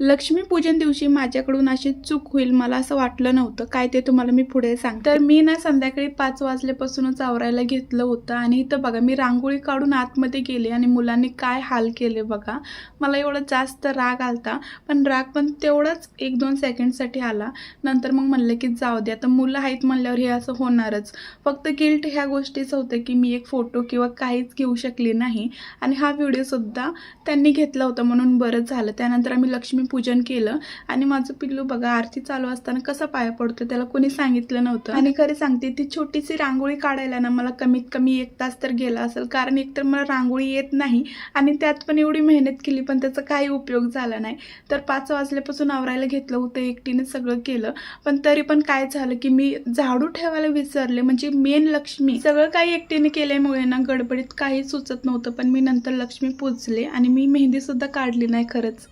लक्ष्मीपूजन दिवशी माझ्याकडून अशी चूक होईल मला असं वाटलं नव्हतं. काय ते तुम्हाला मी पुढे सांग तर मी ना संध्याकाळी पाच वाजल्यापासूनच आवरायला घेतलं होतं आणि इथं बघा मी रांगोळी काढून आतमध्ये गेले आणि मुलांनी काय हाल केले बघा. मला एवढं जास्त राग आलता पण राग पण तेवढाच एक दोन सेकंडसाठी आला. नंतर मग म्हणलं की जाऊ दे आता मुलं आहेत म्हणल्यावर हे असं होणारच. फक्त गिल्ट ह्या गोष्टीचं होतं की मी एक फोटो किंवा काहीच घेऊ शकले नाही. आणि हा व्हिडिओसुद्धा त्यांनी घेतला होता म्हणून बरंच झालं. त्यानंतर आम्ही लक्ष्मी पूजन केलं. आणि माझं पिल्लू बघा आरती चालू असताना कसं पाया पडतो त्याला कोणी सांगितलं नव्हतं. आणि खरं सांगते ती छोटीशी रांगोळी काढायला ना मला कमीत कमी एक तास तर गेला असेल. कारण एकतर मला रांगोळी येत नाही आणि त्यात पण एवढी मेहनत केली पण त्याचा काही उपयोग झाला नाही. तर पाच वाजल्यापासून आवरायला घेतलं होतं एकटीने सगळं केलं. पण तरी पण काय झालं की मी झाडू ठेवायला विसरले. म्हणजे मेन लक्ष्मी सगळं काही एकटीने केल्यामुळे ना गडबडीत काही सुचत नव्हतं. पण मी नंतर लक्ष्मी पोचले आणि मी मेहंदी सुद्धा काढली नाही खरंच.